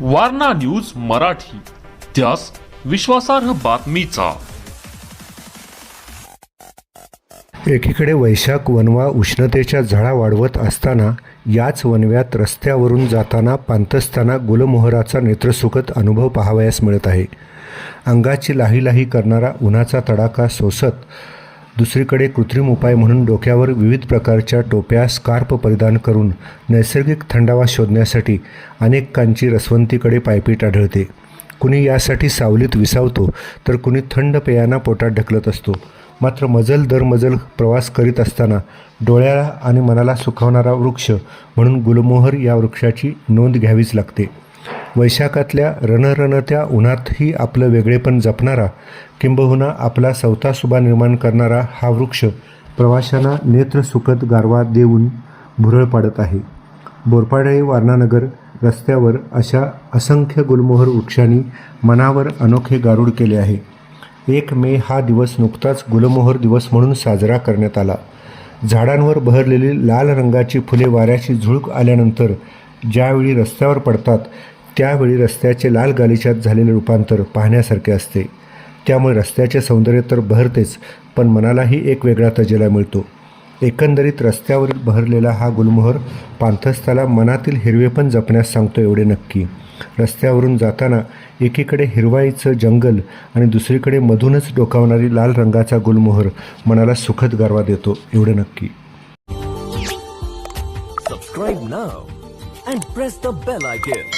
Warna news Marathi. त्यास विश्वासार्ह बातमीचा. एकीकडे वैशाख वनवा उष्णतेच्या झळा वाढवत असताना याच वनव्यात रस्त्यावरून जाताना पांतसताना गुलमोहराचा नेत्रसुखद अनुभव पाहावयास मिळत आहे. अंगाची लाही लाही करणारा उन्हाचा तडाखा सोसत दुसरीकडे कृत्रिम उपाय म्हणून डोक्यावर विविध प्रकारच्या टोप्या स्कार्प परिधान करून नैसर्गिक थंडावा शोधण्यासाठी अनेकांची रसवंतीकडे पायपीट आढळते. कुणी यासाठी सावलीत विसावतो तर कुणी थंड पेयांना पोटात ढकलत असतो. मात्र मजल दर मजल प्रवास करीत असताना डोळ्याला आणि मनाला सुखावणारा वृक्ष म्हणून गुलमोहर या वृक्षाची नोंद घ्यावीच लागते. वैशाखातल्या रणरणत्या उन्हातही आपलं वेगळेपण जपणारा किंबहुना आपला सवतासुभा निर्माण करणारा हा वृक्ष प्रवाशांना नेत्रसुखद गारवा देऊन भुरळ पाडत आहे. बोरपाडे वारणानगर रस्त्यावर अशा असंख्य गुलमोहर वृक्षांनी मनावर अनोखे गारूड केले आहे. एक मे हा दिवस नुकताच गुलमोहर दिवस म्हणून साजरा करण्यात आला. झाडांवर बहरलेली लाल रंगाची फुले वाऱ्याची झुळूक आल्यानंतर ज्यावेळी रस्त्यावर पडतात त्यावेळी रस्त्याचे लाल गालिच्यात झालेले रूपांतर पाहण्यासारखे असते. त्यामुळे रस्त्याचे सौंदर्य तर बहरतेच पण मनालाही एक वेगळा तजेला मिळतो. एकंदरीत रस्त्यावरील बहरलेला हा गुलमोहर पांथस्थाला मनातील हिरवेपण जपण्यास सांगतो एवढे नक्की. रस्त्यावरून जाताना एकीकडे हिरवाईचं जंगल आणि दुसरीकडे मधूनच डोकावणारी लाल रंगाचा गुलमोहर मनाला सुखद गारवा देतो एवढे नक्की. Subscribe now and press the bell icon.